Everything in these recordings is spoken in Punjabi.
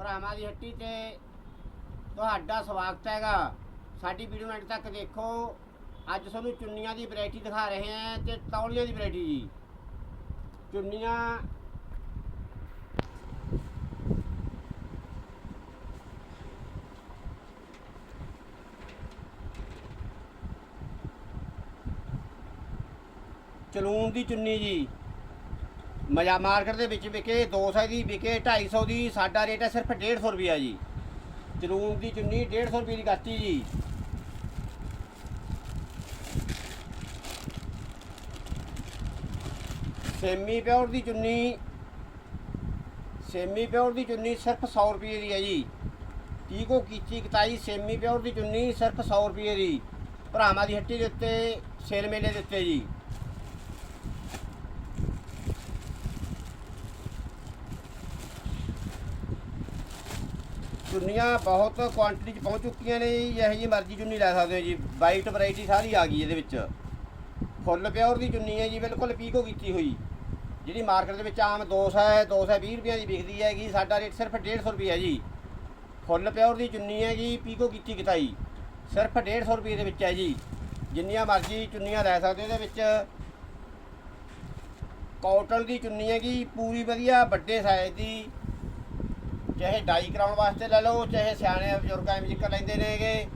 ਭਰਾਵਾਂ ਦੀ ਹੱਟੀ ਤੇ ਤੁਹਾਡਾ ਸਵਾਗਤ ਹੈਗਾ। ਸਾਡੀ ਵੀਡੀਓ ਨੂੰ ਤੱਕ ਦੇਖੋ। ਅੱਜ ਤੁਹਾਨੂੰ ਚੁੰਨੀਆਂ ਦੀ ਵੈਰਾਈਟੀ ਦਿਖਾ ਰਹੇ ਹਾਂ ਤੇ ਤੌਲੀਆਂ ਦੀ ਵੈਰਾਈਟੀ ਜੀ। ਚੁੰਨੀਆਂ ਚਲੂਨ ਦੀ ਚੁੰਨੀ ਜੀ। ਮਜਾ ਮਾਰਕੀਟ ਦੇ ਵਿੱਚ ਵਿਕੇ 200 ਦੀ, ਵਿਕੇ 250 ਦੀ, ਸਾਡਾ ਰੇਟ ਹੈ ਸਿਰਫ 150 ਰੁਪਿਆ ਜੀ। ਚਲੂਨ ਦੀ ਚੁੰਨੀ 150 ਰੁਪਏ ਦੀ ਗਾਤੀ ਜੀ। ਸੇਮੀ ਪਿਓਰ ਦੀ ਚੁੰਨੀ, ਸੇਮੀ ਪਿਓਰ ਦੀ ਚੁੰਨੀ ਸਿਰਫ 100 ਰੁਪਏ ਦੀ ਹੈ ਜੀ। ਟੀਕੋ ਕੀਚੀ ਕਤਾਈ ਸੇਮੀ ਪਿਓਰ ਦੀ ਚੁੰਨੀ ਸਿਰਫ 100 ਰੁਪਏ ਦੀ। ਭਰਾਵਾਂ ਦੀ ਹੱਟੀ ਦੇ ਉੱਤੇ, ਸੇਲ ਮੇਲੇ ਦੇ ਉੱਤੇ ਜੀ। ਚੁੰਨੀਆਂ ਬਹੁਤ ਕੁਆਂਟੀਟੀ 'ਚ ਪਹੁੰਚ ਚੁੱਕੀਆਂ ਨੇ ਜੀ, ਇਹੋ ਜੀ ਮਰਜ਼ੀ ਚੁੰਨੀ ਲੈ ਸਕਦੇ ਹੋ ਜੀ। ਵਾਈਟ ਵੈਰਾਈਟੀ ਸਾਰੀ ਆ ਗਈ ਇਹਦੇ ਵਿੱਚ। ਫੁੱਲ ਪਿਓਰ ਦੀ ਚੁੰਨੀ ਹੈ ਜੀ, ਬਿਲਕੁਲ ਪੀਕੋ ਕੀਤੀ ਹੋਈ। ਜਿਹੜੀ ਮਾਰਕੀਟ ਦੇ ਵਿੱਚ ਆਮ 200 ਹੈ 220 ਰੁਪਏ ਦੀ ਵਿਕਦੀ ਹੈਗੀ, ਸਾਡਾ ਰੇਟ ਸਿਰਫ 150 ਰੁਪਏ ਹੈ ਜੀ। ਫੁੱਲ ਪਿਓਰ ਦੀ ਚੁੰਨੀ ਹੈਗੀ ਪੀਕੋ ਕੀਤੀ ਕਿਤਾਈ। ਸਿਰਫ 150 ਰੁਪਏ ਦੇ ਵਿੱਚ ਹੈ ਜੀ। ਜਿੰਨੀਆਂ ਮਰਜ਼ੀ ਚੁੰਨੀਆਂ ਲੈ ਸਕਦੇ ਇਹਦੇ ਵਿੱਚ ਕਾਟਨ ਦੀ ਚੁੰਨੀ ਹੈਗੀ, ਪੂਰੀ ਵਧੀਆ, ਵੱਡੇ ਸਾਈਜ਼ ਦੀ। ਚਾਹੇ ਡਾਈ ਕਰਾਉਣ ਵਾਸਤੇ ਲੈ ਲਓ, ਚਾਹੇ ਸਿਆਣੇ ਬਜ਼ੁਰਗ ਐਵੇਂ ਜਿੱਕਰ ਲੈਂਦੇ ਨੇਗੇ।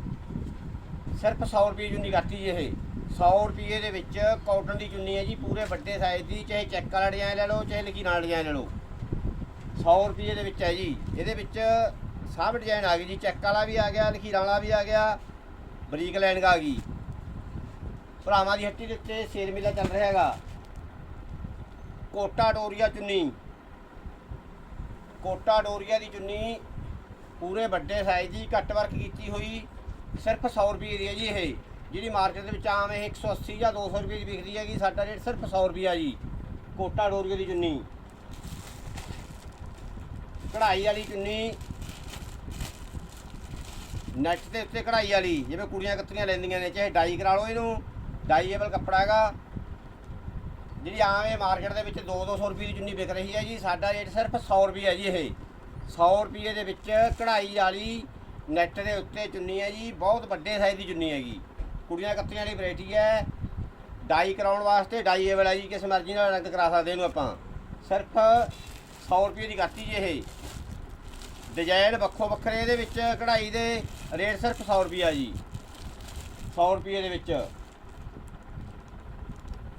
ਸਿਰਫ 100 ਰੁਪਏ ਚੁੰਨੀ ਕਰਤੀ ਜੀ ਇਹ। 100 ਰੁਪਏ ਦੇ ਵਿੱਚ ਕਾਟਨ ਦੀ ਚੁੰਨੀ ਹੈ ਜੀ, ਪੂਰੇ ਵੱਡੇ ਸਾਈਜ਼ ਦੀ, ਚਾਹੇ ਚੈੱਕ ਵਾਲਾ ਡਿਜ਼ਾਈਨ ਲੈ ਲਓ, ਚਾਹੇ ਲਕੀ ਨਾਲ ਡਿਜ਼ਾਈਨ ਲੈ ਲਓ। 100 ਰੁਪਏ ਦੇ ਵਿੱਚ ਹੈ ਜੀ। ਇਹਦੇ ਵਿੱਚ ਸਭ ਡਿਜ਼ਾਈਨ ਆ ਗਏ ਜੀ। ਚੈੱਕ ਵਾਲਾ ਵੀ ਆ ਗਿਆ, ਲਕੀਰਾਂ ਵਾਲਾ ਵੀ ਆ ਗਿਆ, ਬਰੀਕ ਲਾਈਨਿੰਗ ਆ ਗਈ। ਭਰਾਵਾਂ ਦੀ ਹੱਟੀ ਦੇ ਉੱਤੇ ਸੇਲ ਮੇਲਾ ਚੱਲ ਰਿਹਾ ਹੈਗਾ। ਕੋਟਾ ਡੋਰੀਆ ਚੁੰਨੀ। ਕੋਟਾ ਡੋਰੀਆ ਦੀ ਚੁੰਨੀ ਪੂਰੇ ਵੱਡੇ ਸਾਈਜ਼ ਦੀ ਘੱਟ ਵਰਕ ਕੀਤੀ ਹੋਈ, ਸਿਰਫ 100 ਰੁਪਏ ਦੀ ਹੈ ਜੀ ਇਹ, ਜਿਹੜੀ ਮਾਰਕੀਟ ਦੇ ਵਿੱਚ ਆਮ ਇਹ 180 ਜਾਂ 200 ਰੁਪਏ ਦੀ ਵਿਕਦੀ ਹੈਗੀ, ਸਾਡਾ ਰੇਟ ਸਿਰਫ 100 ਰੁਪਿਆ ਜੀ, ਕੋਟਾ ਡੋਰੀਆ ਦੀ ਚੁੰਨੀ। ਕਢਾਈ ਵਾਲੀ ਚੁੰਨੀ ਨੈਟ ਦੇ ਉੱਤੇ ਕਢਾਈ ਵਾਲੀ, ਜਿਵੇਂ ਕੁੜੀਆਂ ਕੱਤਰੀਆਂ ਲੈਂਦੀਆਂ ਨੇ, ਚਾਹੇ ਡਾਈ ਕਰਾ ਲਓ ਇਹਨੂੰ ਡਾਈਏਬਲ ਕੱਪੜਾ ਹੈਗਾ ਜਿਹੜੀ ਆਮ ਇਹ ਮਾਰਕੀਟ ਦੇ ਵਿੱਚ 2-200 ਰੁਪਏ ਦੀ ਚੁੰਨੀ ਵਿਕ ਰਹੀ ਹੈ ਜੀ, ਸਾਡਾ ਰੇਟ ਸਿਰਫ 100 ਰੁਪਏ ਹੈ ਜੀ ਇਹ। 100 ਰੁਪਏ ਦੇ ਵਿੱਚ ਕਢਾਈ ਵਾਲੀ ਨੈਟ ਦੇ ਉੱਤੇ ਚੁੰਨੀ ਹੈ ਜੀ, ਬਹੁਤ ਵੱਡੇ ਸਾਈਜ਼ ਦੀ ਚੁੰਨੀ ਹੈਗੀ। ਕੁੜੀਆਂ ਕੱਤੀਆਂ ਵਾਲੀ ਵੈਰਾਈਟੀ ਹੈ। ਡਾਈ ਕਰਾਉਣ ਵਾਸਤੇ ਡਾਈਏਬਲ ਹੈ ਜੀ, ਕਿਸ ਮਰਜ਼ੀ ਨਾਲ ਰੰਗ ਕਰਾ ਸਕਦੇ ਇਹਨੂੰ ਆਪਾਂ। ਸਿਰਫ 100 ਰੁਪਏ ਦੀ ਕਰਤੀ ਜੀ ਇਹ। ਡਿਜ਼ਾਈਨ ਵੱਖੋ ਵੱਖਰੇ ਇਹਦੇ ਵਿੱਚ, ਕਢਾਈ ਦੇ ਰੇਟ ਸਿਰਫ 100 ਰੁਪਿਆ ਜੀ। 100 ਰੁਪਏ ਦੇ ਵਿੱਚ।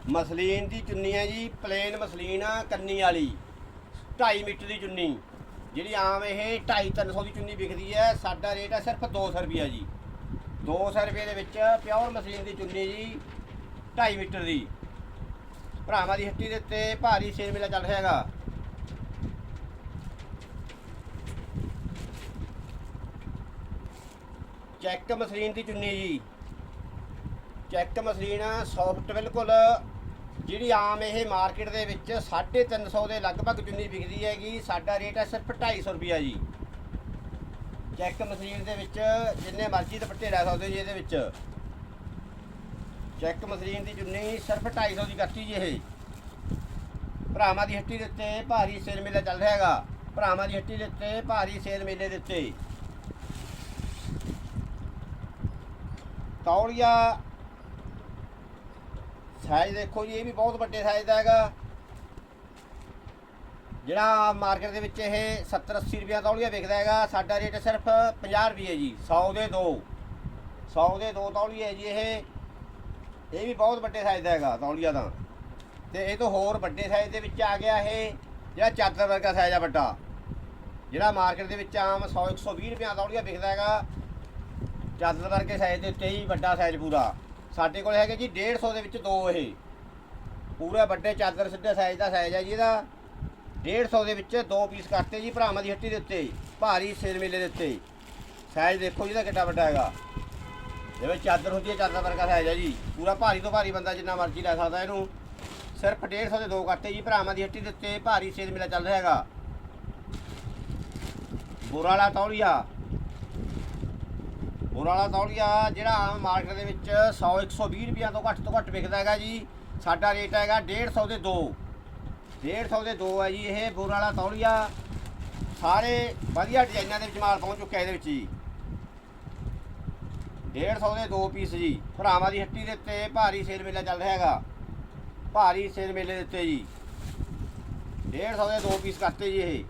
ਮਸਲੀਨ ਦੀ ਚੁੰਨੀ ਹੈ ਜੀ ਪਲੇਨ ਮਸਲੀਨ ਆ, ਕੰਨੀ ਵਾਲੀ। 2.5 ਮੀਟਰ ਦੀ ਚੁੰਨੀ। ਜਿਹੜੀ ਆਮ ਇਹ 2.5 300 ਦੀ ਚੁੰਨੀ ਵਿਕਦੀ ਹੈ, ਸਾਡਾ ਰੇਟ ਹੈ ਸਿਰਫ 200 ਰੁਪਿਆ ਜੀ। 200 ਰੁਪਏ ਦੇ ਵਿੱਚ ਪਿਓਰ ਮਸਲੀਨ ਦੀ ਚੁੰਨੀ ਜੀ 2.5 ਮੀਟਰ ਦੀ। ਭਰਾਵਾਂ ਦੀ ਹੱਟੀ ਦੇ ਉੱਤੇ ਭਾਰੀ ਸੇਲ ਮੇਲਾ ਚੱਲ ਰਿਹਾ ਹੈਗਾ। ਚੈੱਕ ਮਸਲੀਨ ਦੀ ਚੁੰਨੀ ਜੀ। ਚੈੱਕ ਮਸਲੀਨ ਸੌਫਟ ਬਿਲਕੁਲ। ਜਿਹੜੀ ਆਮ ਇਹ ਮਾਰਕੀਟ ਦੇ ਵਿੱਚ 350 ਦੇ ਲਗਭਗ ਚੁੰਨੀ ਵਿਕਦੀ ਹੈਗੀ, ਸਾਡਾ ਰੇਟ ਹੈ ਸਿਰਫ 250 ਰੁਪਿਆ ਜੀ। ਚੈੱਕ ਮਸ਼ੀਨ ਦੇ ਵਿੱਚ ਜਿੰਨੇ ਮਰਜ਼ੀ ਦੁਪੱਟੇ ਲੈ ਸਕਦੇ ਹੋ ਜੀ ਇਹਦੇ ਵਿੱਚ। ਚੈੱਕ ਮਸ਼ੀਨ ਦੀ ਚੁੰਨੀ ਸਿਰਫ 250 ਦੀ ਕਰਤੀ ਜੀ ਇਹ। ਭਰਾਵਾਂ ਦੀ ਹੱਟੀ ਦੇ ਉੱਤੇ ਭਾਰੀ ਸੇਲ ਮੇਲਾ ਚੱਲ ਰਿਹਾ ਹੈਗਾ। ਭਰਾਵਾਂ ਦੀ ਹੱਟੀ ਦੇ ਉੱਤੇ ਭਾਰੀ ਸੇਲ ਮੇਲੇ ਦੇ ਉੱਤੇ। ਤੌਲੀਆ ਸਾਈਜ਼ ਦੇਖੋ ਜੀ, ਇਹ ਵੀ ਬਹੁਤ ਵੱਡੇ ਸਾਈਜ਼ ਦਾ ਹੈਗਾ। ਜਿਹੜਾ ਮਾਰਕੀਟ ਦੇ ਵਿੱਚ ਇਹ 70 80 ਰੁਪਏ ਤੌਲੀਆ ਵਿਕਦਾ ਹੈਗਾ। ਸਾਡਾ ਰੇਟ ਸਿਰਫ 50 ਰੁਪਏ ਜੀ 100 ਦੇ ਦੋ। 100 ਦੇ ਦੋ ਹੈ ਜੀ ਇਹ। ਇਹ ਵੀ ਬਹੁਤ ਵੱਡੇ ਸਾਈਜ਼ ਦਾ ਹੈਗਾ ਤੌਲੀਆ ਦਾ ਤੇ। ਇਹ ਤੋਂ ਹੋਰ ਵੱਡੇ ਸਾਈਜ਼ ਦੇ ਵਿੱਚ ਆ ਗਿਆ ਇਹ, ਜਿਹੜਾ ਚਾਦਰ ਵਰਗਾ ਸਾਈਜ਼ ਆ ਵੱਡਾ। ਜਿਹੜਾ ਮਾਰਕੀਟ ਦੇ ਵਿੱਚ ਆਮ 100 120 ਰੁਪਏ ਤੌਲੀਆ ਵਿਕਦਾ ਹੈਗਾ। ਚਾਦਰ ਵਰਗੇ ਸਾਈਜ਼ ਦੇ ਉੱਤੇ ਹੀ ਵੱਡਾ ਸਾਈਜ਼ ਪੂਰਾ। ਸਾਡੇ ਕੋਲ ਹੈਗੇ ਜੀ 150 ਦੇ ਵਿੱਚ ਦੋ ਇਹ। ਪੂਰਾ ਵੱਡੇ ਚਾਦਰ ਸਿੱਧੇ ਸਾਈਜ਼ ਦਾ ਸਾਈਜ਼ ਹੈ ਜੀ ਇਹਦਾ। 150 ਦੇ ਵਿੱਚ ਦੋ ਪੀਸ ਕਰਤੇ ਜੀ ਭਰਾਵਾਂ ਦੀ ਹੱਟੀ ਦੇ ਉੱਤੇ, ਭਾਰੀ ਸੇਲ ਮੇਲੇ ਦੇ ਉੱਤੇ। ਸਾਈਜ਼ ਦੇਖੋ ਜਿਹਦਾ ਕਿੱਡਾ ਵੱਡਾ ਹੈਗਾ। ਜਿਵੇਂ ਚਾਦਰ ਹੁੰਦੀ ਹੈ, ਚਾਦਰ ਵਰਗਾ ਸਾਈਜ਼ ਹੈ ਜੀ। ਪੂਰਾ ਭਾਰੀ ਤੋਂ ਭਾਰੀ ਬੰਦਾ ਜਿੰਨਾ ਮਰਜ਼ੀ ਲੈ ਸਕਦਾ ਇਹਨੂੰ। ਸਿਰਫ 150 ਦੇ ਦੋ ਕਰਤੇ ਜੀ ਭਰਾਵਾਂ ਦੀ ਹੱਟੀ ਦੇ ਉੱਤੇ, ਭਾਰੀ ਸੇਲ ਮੇਲਾ ਚੱਲ ਰਿਹਾ ਹੈਗਾ। ਬੁਰਾ ਵਾਲਾ ਤੌਲੀਆ। ਬੁਰਾ ਵਾਲਾ ਤੌਲੀਆ ਜਿਹੜਾ ਆਮ ਮਾਰਕੀਟ ਦੇ ਵਿੱਚ 100 120 ਰੁਪਈਆ ਤੋਂ ਘੱਟ ਤੋਂ ਘੱਟ ਵਿਕਦਾ ਹੈਗਾ ਜੀ। ਸਾਡਾ ਰੇਟ ਹੈਗਾ 150 ਦੇ ਦੋ। 150 ਦੇ ਦੋ ਹੈ ਜੀ ਇਹ ਬੁਰਾ ਵਾਲਾ ਤੌਲੀਆ। ਸਾਰੇ ਵਧੀਆ ਡਿਜ਼ਾਈਨਾਂ ਦੇ ਵਿੱਚ ਮਾਲ ਪਹੁੰਚ ਚੁੱਕਿਆ ਇਹਦੇ ਵਿੱਚ ਜੀ। 150 ਦੇ ਦੋ ਪੀਸ ਜੀ। ਭਰਾਵਾਂ ਦੀ ਹੱਟੀ ਦੇ ਉੱਤੇ ਭਾਰੀ ਸੇਲ ਮੇਲਾ ਚੱਲ ਰਿਹਾ ਹੈਗਾ। ਭਾਰੀ ਸੇਲ ਮੇਲੇ ਦੇ ਉੱਤੇ ਜੀ। 150 ਦੇ ਦੋ ਪੀਸ ਕਰਤੇ ਜੀ ਇਹ।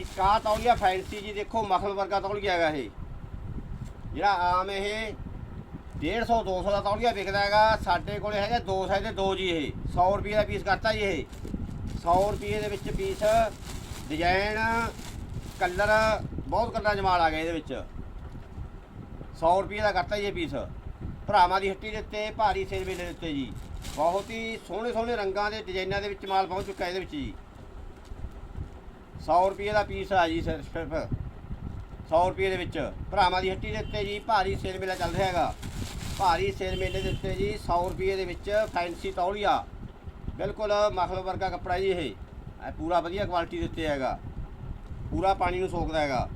ਇੱਕ ਆਹ ਤੌਲੀਆ ਫੈਂਸੀ ਜੀ, ਦੇਖੋ ਮਖਲ ਵਰਗਾ ਤੌਲੀਆ ਹੈਗਾ ਇਹ। ਜਿਹੜਾ ਆਮ ਇਹ 150 200 ਦਾ ਤੌਲੀਆ ਵਿਕਦਾ ਹੈਗਾ, ਸਾਡੇ ਕੋਲੇ ਹੈਗਾ ਦੋ ਸਾਈਜ਼ ਦੇ ਦੋ ਜੀ ਇਹ। 100 ਰੁਪਏ ਦਾ ਪੀਸ ਕਰਤਾ ਜੀ ਇਹ। 100 ਰੁਪਏ ਦੇ ਵਿੱਚ ਪੀਸ ਡਿਜ਼ਾਈਨ ਕਲਰ ਬਹੁਤ ਕਲਰਾਂ ਜਮਾਲ ਆ ਗਿਆ ਇਹਦੇ ਵਿੱਚ। 100 ਰੁਪਏ ਦਾ ਕਰਤਾ ਜੀ ਇਹ ਪੀਸ ਭਰਾਵਾਂ ਦੀ ਹੱਟੀ ਦੇ ਉੱਤੇ, ਭਾਰੀ ਸੇਲ ਮੇਲੇ ਦੇ ਉੱਤੇ ਜੀ। ਬਹੁਤ ਹੀ ਸੋਹਣੇ ਸੋਹਣੇ ਰੰਗਾਂ ਦੇ ਡਿਜ਼ਾਈਨਾਂ ਦੇ ਵਿੱਚ ਮਾਲ ਪਹੁੰਚ ਚੁੱਕਾ ਇਹਦੇ ਵਿੱਚ ਜੀ। 100 ਰੁਪਏ ਦਾ ਪੀਸ ਆ ਜੀ ਸਿਰ- ਸਿਰਫ। 100 ਰੁਪਏ ਦੇ ਵਿੱਚ। ਭਰਾਵਾਂ ਦੀ ਹੱਟੀ ਦੇ ਉੱਤੇ ਜੀ ਭਾਰੀ ਸੇਲ ਮੇਲਾ ਚੱਲ ਰਿਹਾ ਹੈਗਾ। ਭਾਰੀ ਸੇਲ ਮੇਲੇ ਦੇ ਉੱਤੇ ਜੀ 100 ਰੁਪਏ ਦੇ ਵਿੱਚ ਫੈਂਸੀ ਤੌਲੀਆ। ਬਿਲਕੁਲ ਮਖਲ ਵਰਗਾ ਕੱਪੜਾ ਜੀ ਇਹ। ਇਹ ਪੂਰਾ ਵਧੀਆ ਕੁਆਲਿਟੀ ਦੇ ਉੱਤੇ ਹੈਗਾ। ਪੂਰਾ ਪਾਣੀ ਨੂੰ ਸੋਖਦਾ ਹੈਗਾ।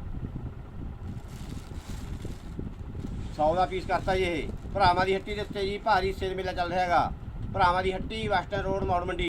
100 ਦਾ ਪੀਸ ਕਰਤਾ ਜੀ ਇਹ। ਭਰਾਵਾਂ ਦੀ ਹੱਟੀ ਦੇ ਉੱਤੇ ਜੀ ਭਾਰੀ ਸੇਲ ਮੇਲਾ ਚੱਲ ਰਿਹਾ ਹੈਗਾ। ਭਰਾਵਾਂ ਦੀ ਹੱਟੀ ਵੈਸਟਰਨ ਰੋਡ ਮੌੜ ਮੰਡੀ।